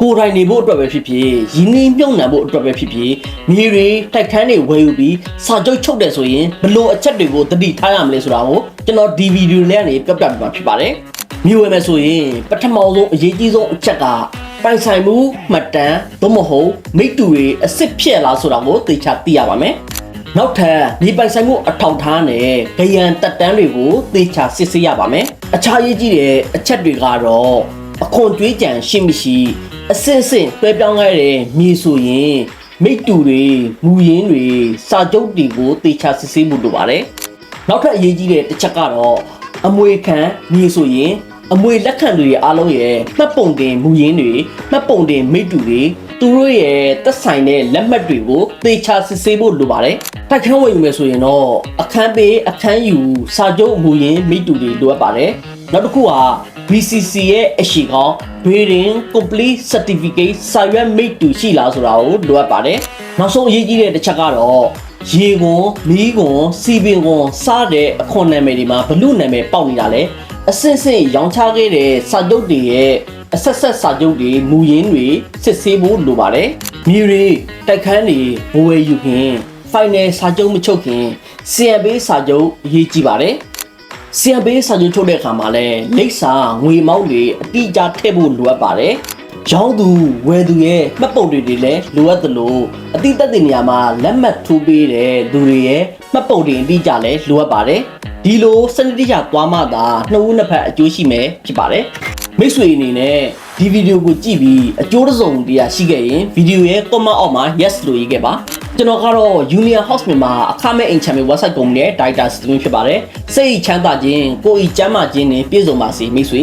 ကိုယ်တိုင်နေဖို့အတွက်ပဲဖြစ်ဖြစ်ရင်းနှီးမြှုပ်နှံဖို့အတွက်ပဲဖြစ်ဖြစ်မြေတွေတိုက်ခန်းတွေဝယ်ယူပြီးစာချုပ်ချုပ်တယ်ဆိုရင်ဘလို့အချက်တွေကိုသတိထားရမလဲဆိုတာကိုကျွန်တော်ဒီဗီဒီယိုလေးကနေပြပြပေးမှာဖြစ်ပါတယ်မြေဝယ်မယ်ဆိုရင်ပထမဆုံးအရေးကြီးဆုံးအချက်ကပိုင်ဆိုင်မှုမှတ်တမ်းသို့မဟုတ်မိတ္တူတွေအစ်စ်ဖြစ်လားဆိုတာကိုသိချသိရပါမယ်နောက်ထပ်ဒီပိုင်ဆိုင်မှုအထောက်ထားနဲ့ဂယံတက်တန်းတွေကိုသေချာစစ်ဆေးရပါမယ်အခြားရေးကြီးတဲ့အချက်တွေကတော့အခွန်ကြွေးကြံရှိမရှိ အစင်စင်တွဲပြောင်းခဲ့တဲ့မြေဆိုရင်မိတ္တူတွေမူရင်းတွေစာချုပ်တွေကိုသေချာစစ်ဆေးမှုလိုပါတယ်နောက်ထပ်အရေးကြီးတဲ့တစ်ချက်ကတော့အမွေခံမြေဆိုရင်အမွေလက်ခံတွေအားလုံးရဲ့မှတ်ပုံတင်မူရင်းတွေမှတ်ပုံတင်မိတ္တူတွေသူတို့ရဲ့သက်ဆိုင်တဲ့လက်မှတ်တွေကိုသေချာစစ်ဆေးဖို့လိုပါတယ်။တိုက်ခန်းဝင်ယူမယ်ဆိုရင်တော့အခန်းပေးအခန်းယူစာချုပ်မူရင်းမိတ္တူတွေလိုအပ်ပါတယ်။ နောက်တစ်ခုက BCC ရဲ့အရှိကောင်း Grading Complete Certificate စာရွက်မိတ္တူရှိလားဆိုတာကိုလိုအပ်ပါတယ်။နောက်ဆုံးအရေးကြီးတဲ့တစ်ချက်ကတော့ရေကွန်မီးကွန်စီပင်ကွန်စတဲ့အခွန်နာမည်တွေမှာဘလို့နာမည်ပေါက်နေတာလဲအစစ်စစ်ရောင်းချခဲ့တဲ့စာချုပ်တွေရဲ့အဆက်ဆက်စာချုပ်တွေမူရင်းတွေစစ်ဆေးဖို့လိုပါတယ်။မြေတွေတိုက်ခန်းတွေဘဝယ်ယူခင် final စာချုပ်မချုပ်ခင် CMB စာချုပ်အရေးကြီးပါတယ်။ CMB စာချုပ်ချုပ်တဲ့အခါမှာလဲလိပ်စာငွေမောင်းတွေအတိအကျထည့်ဖို့လိုအပ်ပါတယ်။ရောင်းသူဝယ်သူရဲ့မှတ်ပုံတွေတွေလည်းလိုအပ်သလိုအတိတ်တဲ့နေရာမှာလက်မှတ်ထိုးပေးတဲ့သူတွေရဲ့မှတ်ပုံတွေအတိအကျလည်းလိုအပ်ပါတယ်။ဒီလိုစနစ်တကျသွားမှသာနှစ်ဦးနှစ်ဖက်အကျိုးရှိမယ်ဖြစ်ပါတယ်။မိတ်ဆွေအနေနဲ့ဒီဗီဒီယိုကိုကြည့်ပြီးအကျိုးတစ်စုံတရာရှိခဲ့ရင်ဗီဒီယိုရဲ့ comment အောက်မှာ yes လို့ရေးခဲ့ပါ ကျွန်တော်ကတော့ Union House မြန်မာအခမဲ့အိမ်ချမ်းမြေ website ကုမ္ပဏီရဲ့ director စတင်ဖြစ်ပါတယ်စိတ်ချမ်းသာခြင်းကိုယ်ဤကျမ်းမာခြင်းနဲ့ပြည့်စုံပါစေမိတ်ဆွေ